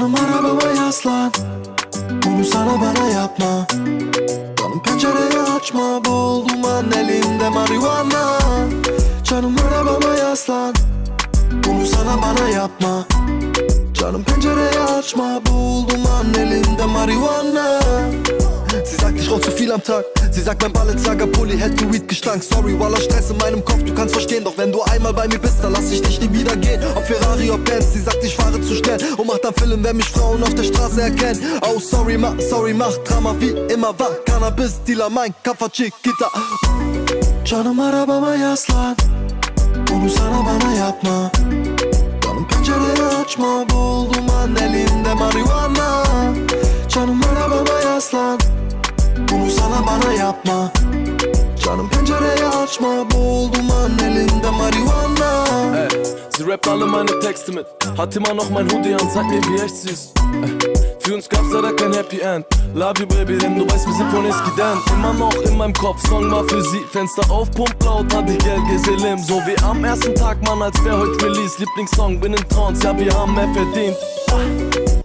Canım arabama yaslan. Bunu sana bana yapma. Canım pencereyi açma. Buldum an elinde marihuana. Canım arabama yaslan. Bunu sana bana yapma. Canım pencereyi açma. Buldum an elinde marihuana. Sie sagt, ich rauche zu viel am Tag Sie sagt, mein Balenciaga-Pulli hätte Weed gestank. Sorry, Walla, Stress in meinem Kopf, du kannst verstehen. Doch wenn du einmal bei mir bist, dann lass ich dich nie wieder gehen. Ob Ferrari, ob Benz, sie sagt, ich fahre zu schnell. Und macht dann Film, wenn mich Frauen auf der Straße erkennen. Oh, sorry, ma, sorry, mach Drama wie immer war. Cannabis, Dealer, mein Kafa, Chiquita. Canım arabama yaslan. Bunu sana bana yapma. Bana yapma Canım pencereyi açma Buldum an elinde marihuana Ey, sie rappt alle meine Texte mit. Hat immer noch mein Hoodie an, sag mir, wie echt sie ist. Ey, für uns gab's leider kein Happy End. Love you, Baby, denn du weißt, wir sind von Eskiden. Immer noch in meinem Kopf, Song war für sie. Fenster auf, pump laut, hadi gel gezelim. So wie am ersten Tag, Mann, als wär heute Release. Lieblingssong, bin in Trance, ja, wir haben mehr verdient.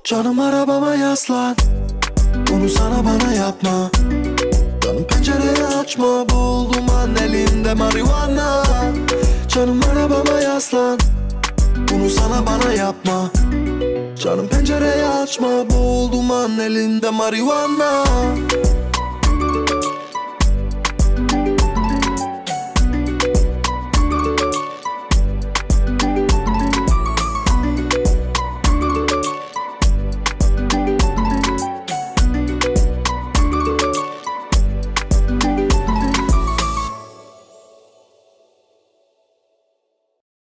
Canım arabama yaslan Bunu sana bana yapma Canım pencereyi açma Buldum elinde marihuana. Canım arabama yaslan Bunu sana bana yapma. Canım pencereyi açma Buldum elinde marihuana